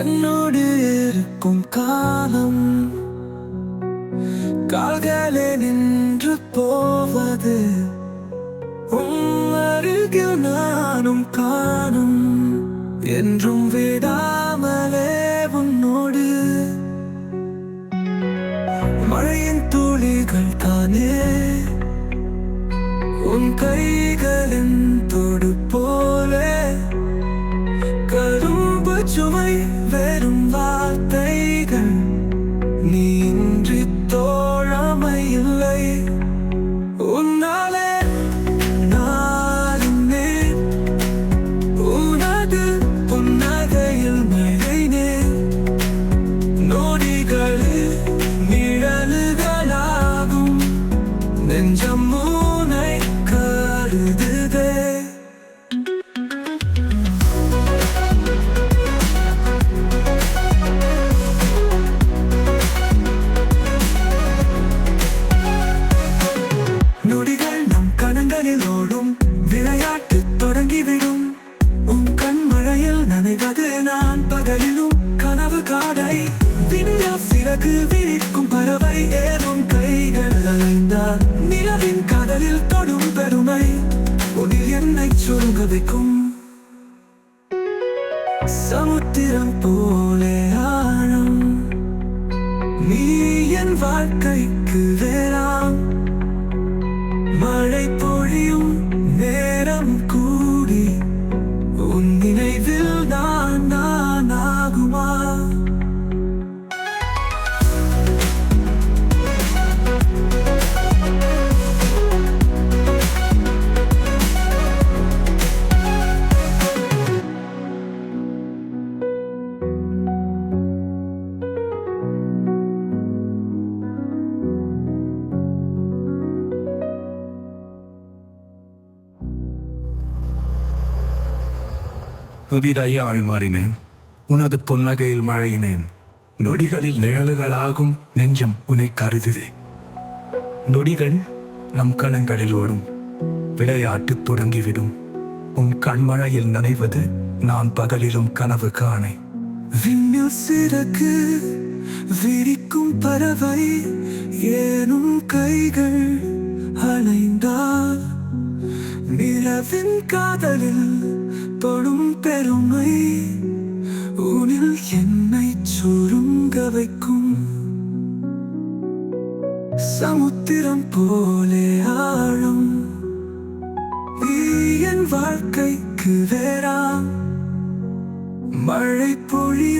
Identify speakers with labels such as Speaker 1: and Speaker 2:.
Speaker 1: என்னோடு இருக்கும் காலம் கால்களே நின்று போவது அருகில் நானும் காணும் என்றும் விடாமலே உன்னோடு. மழையின் துளிகள் தானே உன் கைகளின் நெஞ்சம் மூனை கருதுதே. நொடிகள் நம் கணங்களில் ஓடும் விளையாட்டு தொடங்கிவிடும். உன் கண்மழையில் நனைவது நான் பகலிலும் கனவு காடை. சிறகு விரிக்கும் பரவ ஏதும் கைகள் அலைந்தால் நிலவின் கடலில் தொடும் பெருமை. உன்னில் என்னை சுருங்க வைக்கும் சமுத்திரம் போலே ஆழம். நீ என் வாழ்க்கைக்கு வேறாம் மழை போ புதிதாய் மாறினேன். உனது புன்னகையில் மழையினேன். நொடிகளில் நிழல்களாகும் நெஞ்சம் உன்னை கருதுதே. நொடிகள் நம் கணங்களில் ஓடும். விளையாட்டு தொடங்கிவிடும். உன் கண்மழையில் நனைவது நான் பகலிலும் கனவு காணேன். விண்ணில் சிறகு விரிக்கும் பறவை ஏனும் கைகள் அலைந்தால் நிலவின் காதலில் தொடும் பெருமை உனில் என்னை சுருங்க வைக்கும். சமுத்திரம் போலே ஆழம். நீ என் வாழ்க்கைக்கு வேறா. மழை பொழியும்